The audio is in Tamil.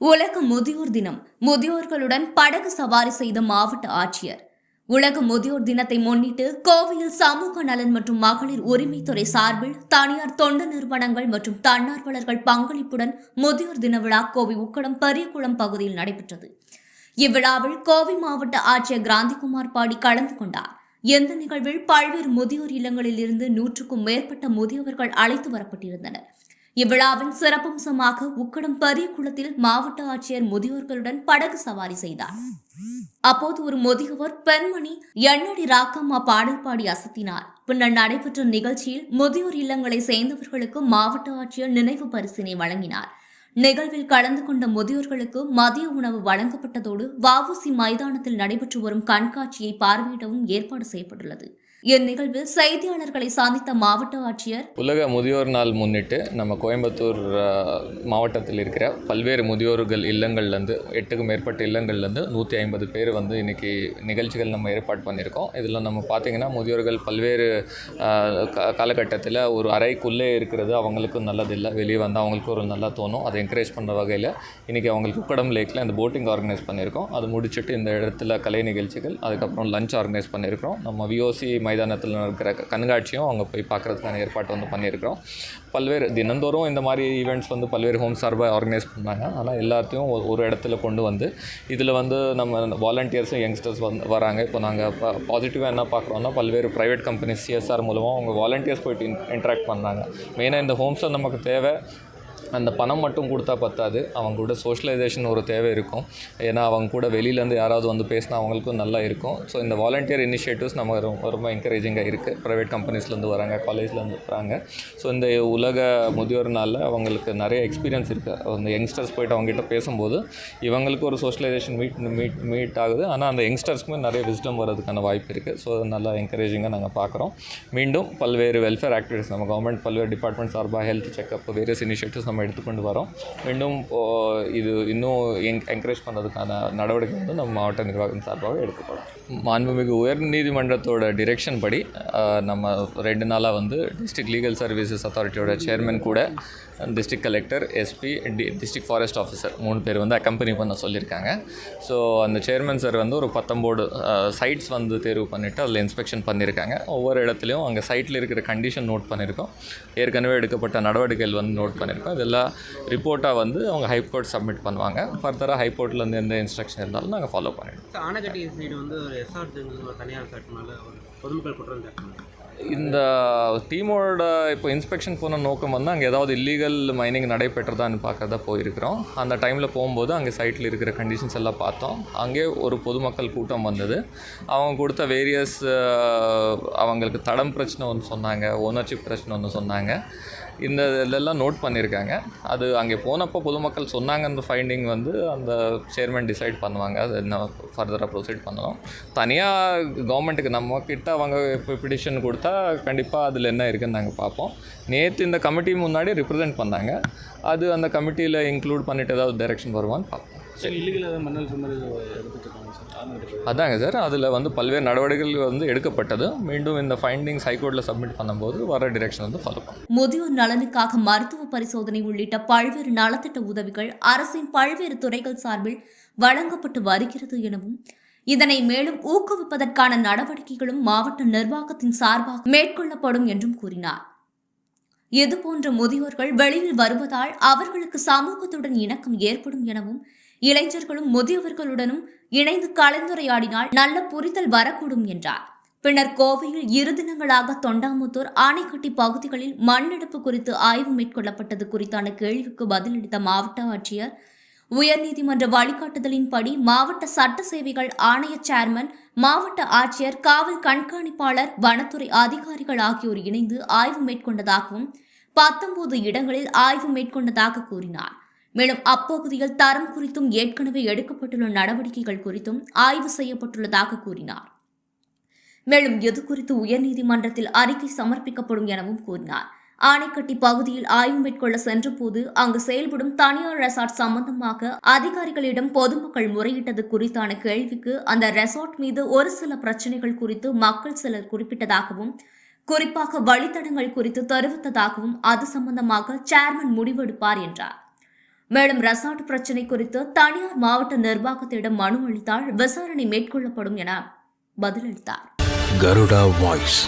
உலக முதியோர் தினம். முதியோர்களுடன் படகு சவாரி செய்த மாவட்ட ஆட்சியர். உலக முதியோர் தினத்தை முன்னிட்டு கோவையில் சமூக நலன் மற்றும் மகளிர் உரிமைத்துறை சார்பில் தனியார் தொண்டு நிறுவனங்கள் மற்றும் தன்னார்வலர்கள் பங்களிப்புடன் முதியோர் தின விழா கோவை உக்கடம் பெரியகுளம் பகுதியில் நடைபெற்றது. இவ்விழாவில் கோவை மாவட்ட ஆட்சியர் கிராந்திகுமார் பாடி கலந்து கொண்டார். எந்த நிகழ்வில் பல்வேறு முதியோர் இல்லங்களில் இருந்து நூற்றுக்கும் மேற்பட்ட முதியவர்கள் அழைத்து வரப்பட்டிருந்தனர். இவ்விழாவின் சிறப்பம்சமாக உக்கடம் பெரிய குளத்தில் மாவட்ட ஆட்சியர் முதியோர்களுடன் படகு சவாரி செய்தார். அப்போது ஒரு முதியவர் பெண்மணி எண்ணடி ராக்கம்மா பாடல் பாடி அசத்தினார். பின்னர் நடைபெற்ற நிகழ்ச்சியில் முதியோர் இல்லங்களை சேர்ந்தவர்களுக்கு மாவட்ட ஆட்சியர் நினைவு பரிசினை வழங்கினார். நிகழ்வில் கலந்து கொண்ட முதியோர்களுக்கு மதிய உணவு வழங்கப்பட்டதோடு வவுசி மைதானத்தில் நடைபெற்று வரும் கண்காட்சியை பார்வையிடவும் ஏற்பாடு செய்யப்பட்டுள்ளது. இந்நிகழ்வில் செய்தியாளர்களை சந்தித்த மாவட்ட ஆட்சியர் உலக முதியோர் நாள் முன்னிட்டு நம்ம கோயம்புத்தூர் மாவட்டத்தில் இருக்கிற பல்வேறு முதியோர்கள் இல்லங்கள்லேருந்து எட்டுக்கும் மேற்பட்ட இல்லங்கள்லேருந்து நூற்றி ஐம்பது பேர் வந்து இன்றைக்கி நிகழ்ச்சிகள் நம்ம ஏற்பாடு பண்ணியிருக்கோம். இதில் நம்ம பார்த்திங்கன்னா முதியோர்கள் பல்வேறு காலகட்டத்தில் ஒரு அறைக்குள்ளே இருக்கிறது அவங்களுக்கும் நல்லதில்லை. வெளியே வந்தால் அவங்களுக்கு ஒரு நல்லா தோணும். அதை என்கரேஜ் பண்ணுற வகையில் இன்றைக்கி அவங்களுக்கு குக்கடம் லேக்கில் இந்த போட்டிங் ஆர்கனைஸ் பண்ணியிருக்கோம். அது முடிச்சுட்டு இந்த இடத்துல கலை நிகழ்ச்சிகள் அதுக்கப்புறம் லஞ்ச் ஆர்கனைஸ் பண்ணியிருக்கிறோம். நம்ம விஓசி மைதானத்தில் இருக்கிற கண்காட்சியும் அவங்க போய் பார்க்குறதுக்கான ஏற்பாடு வந்து பண்ணியிருக்கிறோம். பல்வேறு தினந்தோறும் இந்த மாதிரி ஈவெண்ட்ஸ் வந்து பல்வேறு ஹோம் சார்பாக ஆர்கனைஸ் பண்ணாங்க. ஆனால் எல்லாத்தையும் ஒரு இடத்துல கொண்டு வந்து இதில் வந்து நம்ம வாலண்டியர்ஸும் யங்ஸ்டர்ஸ் வந்து வராங்க. இப்போ நாங்கள் பாசிட்டிவாக என்ன பார்க்குறோம்னா பல்வேறு ப்ரைவேட் கம்பெனிஸ் சிஎஸ்ஆர் மூலமாக அவங்க வாலண்டியர்ஸ் போயிட்டு இன்ட்ராக்ட் பண்ணாங்க. மெயினாக இந்த ஹோம்ஸை நமக்கு தேவை. அந்த பணம் மட்டும் கொடுத்தா பத்தாது. அவங்க கூட சோஷியலைசேஷன் ஒரு தேவை இருக்கும். ஏன்னா அவங்க கூட வெளியிலேருந்து யாராவது வந்து பேசினா அவங்களுக்கும் நல்லா இருக்கும். ஸோ இந்த வாலண்டியர் இனிஷியேட்டிவ்ஸ் நம்ம ரொம்ப ரொம்ப என்கரேஜிங்காக இருக்குது ப்ரைவேட் கம்பெனிஸ்லேருந்து வராங்க காலேஜ்லேருந்து வராங்க. ஸோ இந்த உலக முதியோர் நாளில் அவங்களுக்கு நிறைய எக்ஸ்பீரியன்ஸ் இருக்குது அந்த யங்ஸ்டர்ஸ் போயிட்டு அவங்ககிட்ட பேசும்போது இவங்களுக்கு ஒரு சோஷியலைசேஷன் மீட் மீட் மீட் ஆகுது. ஆனால் அந்த யங்ஸ்டர்ஸ்க்குமே நிறைய விஸ்டம் வரதுக்கான வாய்ப்பு இருக்குது ஸோ நல்லா என்கரேஜிங்காக நாங்கள் பார்க்குறோம் மீண்டும் பல்வேறு வெல்ஃபேர் ஆக்டிவிட்டிஸ் நம்ம கவர்மெண்ட் பல்வேறு டிபார்ட்மெண்ட் சார்பாக ஹெல்த் செக்அப் வேரியஸ் இனிஷியேட்டிவ்ஸ் நம்ம எடுத்துக்கொண்டு வரோம். மீண்டும் இது இன்னும் என் என்கரேஜ் பண்ணுறதுக்கான நடவடிக்கை வந்து நம்ம மாவட்ட நிர்வாகம் சார்பாக எடுக்கப்படும். மாண்புமிகு உயர் நீதிமன்றத்தோட டிரெக்ஷன் படி நம்ம ரெண்டு நாளாக வந்து டிஸ்ட்ரிக்ட் லீகல் சர்வீசஸ் அத்தாரிட்டியோட சேர்மன் கூட district collector SP D district forest officer மூணு பேர் வந்து அக்கம்பெனி பண்ண சொல்லியிருக்காங்க. ஸோ அந்த சேர்மன் சார் வந்து ஒரு பத்தொம்போது சைட்ஸ் வந்து தேர்வு பண்ணிவிட்டு அதில் இன்ஸ்பெக்ஷன் பண்ணியிருக்காங்க. ஒவ்வொரு இடத்துலையும் அங்கே சைட்டில் இருக்கிற கண்டிஷன் நோட் பண்ணியிருக்கோம். ஏற்கனவே எடுக்கப்பட்ட நடவடிக்கைகள் வந்து நோட் பண்ணியிருக்கோம். இதெல்லாம் ரிப்போர்ட்டாக வந்து அவங்க ஹைகோர்ட் சப்மிட் பண்ணுவாங்க. ஃபர்தராக ஹைகோர்ட்லேருந்து எந்த இன்ஸ்ட்ரக்ஷன் இருந்தாலும் நாங்கள் ஃபாலோ பண்ணிடுவோம். சார் ஆனைக்கட்டி சைடு வந்து ஒரு ஒரு தனியார் ஒரு பொதுமக்கள் குற்றம் இந்த டீமோட இப்போ இன்ஸ்பெக்ஷன் போன நோக்கம் வந்து அங்கே ஏதாவது இல்லீகல் மைனிங் நடைபெற்றதான்னு பார்க்க தான் போயிருக்கிறோம். அந்த டைமில் போகும்போது அங்கே சைட்டில் இருக்கிற கண்டிஷன்ஸ் எல்லாம் பார்த்தோம். அங்கே ஒரு பொதுமக்கள் கூட்டம் வந்தது. அவங்க கொடுத்த வேரியஸ் அவங்களுக்கு தடம் பிரச்சனை ஒன்று சொன்னாங்க ஓனர்ஷிப் பிரச்சனை ஒன்று சொன்னாங்க. இந்த இதெல்லாம் நோட் பண்ணியிருக்காங்க. அது அங்கே போனப்போ பொதுமக்கள் சொன்னாங்க அந்த ஃபைண்டிங் வந்து அந்த சேர்மன் டிசைட் பண்ணுவாங்க அது என்ன ஃபர்தராக ப்ரொசீட் பண்ணணும். தனியாக கவர்மெண்ட்டுக்கு நம்ம கிட்ட அவங்க இப்போ பிடிஷன் கொடுத்தா கண்டிப்பாக அதில் என்ன இருக்குன்னு நாங்கள் பார்ப்போம். நேற்று இந்த கமிட்டி முன்னாடி ரிப்ரசென்ட் பண்ணாங்க. அது அந்த கமிட்டியில் இன்க்ளூட் பண்ணிட்டு ஏதாவது டைரக்ஷன் வருவான்னு பார்ப்போம். அதாங்க சார். அதில் வந்து பல்வேறு நடவடிக்கைகள் வந்து எடுக்கப்பட்டது. மீண்டும் இந்த ஃபைண்டிங்ஸ் ஹைகோர்ட்டில் சப்மிட் பண்ணும்போது வர டிரெக்ஷன் வந்து ஃபாலோ பண்ணும். முதியோர் நலனுக்காக மருத்துவ பரிசோதனை உள்ளிட்ட பல்வேறு நலத்திட்ட உதவிகள் அரசின் பல்வேறு துறைகள் சார்பில் வழங்கப்பட்டு வருகிறது எனவும் இதனை மேலும் ஊக்குவிப்பதற்கான நடவடிக்கைகளும் மாவட்ட நிர்வாகத்தின் சார்பாக மேற்கொள்ளப்படும் என்றும் கூறினார். இதுபோன்ற முதியோர்கள் வெளியில் வருவதால் அவர்களுக்கு சமூகத்துடன் இணக்கம் ஏற்படும் எனவும் இளைஞர்களும் முதியவர்களுடனும் இணைந்து கலந்துரையாடினால் நல்ல புரிதல் வரக்கூடும் என்றார். பின்னர் கோவையில் இரு தினங்களாக தொண்டாமுத்தூர் ஆணைக்கட்டி பகுதிகளில் மண்ணெடுப்பு குறித்து ஆய்வு மேற்கொள்ளப்பட்டது குறித்தான கேள்விக்கு பதிலளித்த மாவட்ட ஆட்சியர் உயர்நீதிமன்ற வழிகாட்டுதலின்படி மாவட்ட சட்ட சேவைகள் ஆணைய சேர்மன் மாவட்ட ஆட்சியர் காவல் கண்காணிப்பாளர் வனத்துறை அதிகாரிகள் ஆகியோர் இணைந்து ஆய்வு மேற்கொண்டதாகவும் பத்தொன்பது இடங்களில் ஆய்வு மேற்கொண்டதாக கூறினார். மேலும் அப்பகுதியில் தரம் குறித்தும் ஏற்கனவே எடுக்கப்பட்டுள்ள நடவடிக்கைகள் குறித்தும் ஆய்வு செய்யப்பட்டுள்ளதாக கூறினார். மேலும் இது குறித்து உயர்நீதிமன்றத்தில் அறிக்கை சமர்ப்பிக்கப்படும் எனவும் கூறினார். ஆணைக்கட்டி பகுதியில் ஆய்வு மேற்கொள்ள சென்றபோது அங்கு செயல்படும் தனியார் ரெசார்ட் சம்பந்தமாக அதிகாரிகளிடம் பொதுமக்கள் முறையிட்டது குறித்தான கேள்விக்கு அந்த ரெசார்ட் மீது ஒரு சில பிரச்சனைகள் குறித்து மக்கள் சிலர் குறிப்பிட்டதாகவும் குறிப்பாக வழித்தடங்கள் குறித்து தெரிவித்ததாகவும் அது சம்பந்தமாக சேர்மன் முடிவெடுப்பார் என்றார். மேலும் ரெசார்ட் பிரச்சினை குறித்து தனியார் மாவட்ட நிர்வாகத்திடம் மனு அளித்தால் விசாரணை மேற்கொள்ளப்படும் என பதிலளித்தார் Garuda Voice.